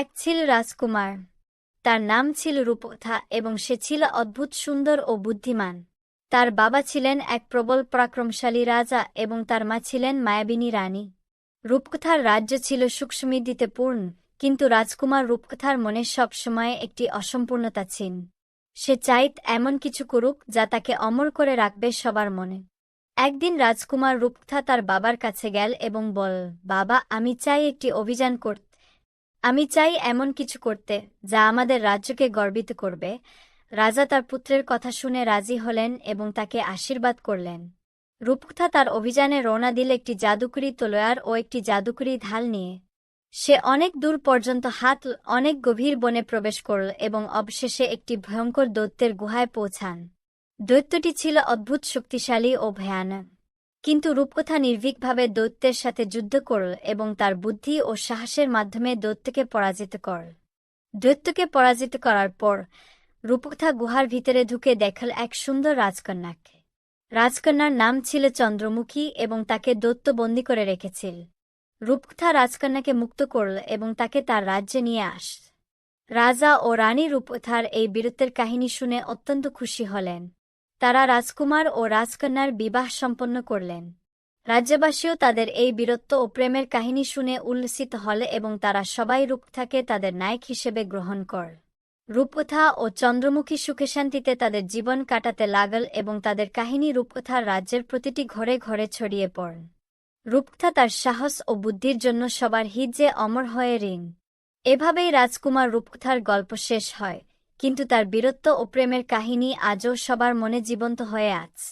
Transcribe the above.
এক ছিল রাজকুমার। তার নাম ছিল রূপকথা এবং সে ছিল অদ্ভুত সুন্দর ও বুদ্ধিমান। তার বাবা ছিলেন এক প্রবল পরাক্রমশালী রাজা এবং তার মা ছিলেন মায়াবিনী রানী। রূপকথার রাজ্য ছিল সুখসমৃদ্ধিতে পূর্ণ, কিন্তু রাজকুমার রূপকথার মনে সবসময় একটি অসম্পূর্ণতা ছিল সে চাইত এমন কিছু করুক যা তাকে অমর করে রাখবে সবার মনে। একদিন রাজকুমার রূপকথা তার বাবার কাছে গেল এবং বল বাবা, আমি চাই একটি অভিযান করতে। আমি চাই এমন কিছু করতে যা আমাদের রাজ্যকে গর্বিত করবে। রাজা তার পুত্রের কথা শুনে রাজি হলেন এবং তাকে আশীর্বাদ করলেন। রূপকথা তার অভিযানে রওনা দিল একটি জাদুকরি তলোয়ার ও একটি জাদুকরি ঢাল নিয়ে। সে অনেক দূর পর্যন্ত হাত অনেক গভীর বনে প্রবেশ করল এবং অবশেষে একটি ভয়ঙ্কর দৈত্যের গুহায় পৌঁছান। দৈত্যটি ছিল অদ্ভুত শক্তিশালী ও ভয়ানক। কিন্তু রূপকথা নির্ভীকভাবে দৈত্যের সাথে যুদ্ধ করল এবং তার বুদ্ধি ও সাহসের মাধ্যমে দৈত্যকে পরাজিত করল দৈত্যকে পরাজিত করার পর, রূপকথা গুহার ভিতরে ঢুকে দেখল এক সুন্দর রাজকন্যাকে। রাজকন্যার নাম ছিল চন্দ্রমুখী এবং তাকে দৈত্য বন্দী করে রেখেছিল। রূপকথা রাজকন্যাকে মুক্ত করল এবং তাকে তার রাজ্যে নিয়ে আস। রাজা ও রানী রূপকথার এই বীরত্বের কাহিনী শুনে অত্যন্ত খুশি হলেন। তারা রাজকুমার ও রাজকন্যার বিবাহ সম্পন্ন করলেন। রাজ্যবাসীও তাদের এই বীরত্ব ও প্রেমের কাহিনী শুনে উল্লসিত হলে এবং তারা সবাই রূপকথাকে তাদের নায়ক হিসেবে গ্রহণ কর। রূপকথা ও চন্দ্রমুখী সুখে শান্তিতে তাদের জীবন কাটাতে লাগল এবং তাদের কাহিনী রূপকথার রাজ্যের প্রতিটি ঘরে ঘরে ছড়িয়ে পড়ল রূপকথা তার সাহস ও বুদ্ধির জন্য সবার হিজ্জে অমর হয়ে ঋণ এভাবেই রাজকুমার রূপকথার গল্প শেষ হয়। কিন্তু তার বীরত্ব ও প্রেমের কাহিনী আজও সবার মনে জীবন্ত হয়ে আছে।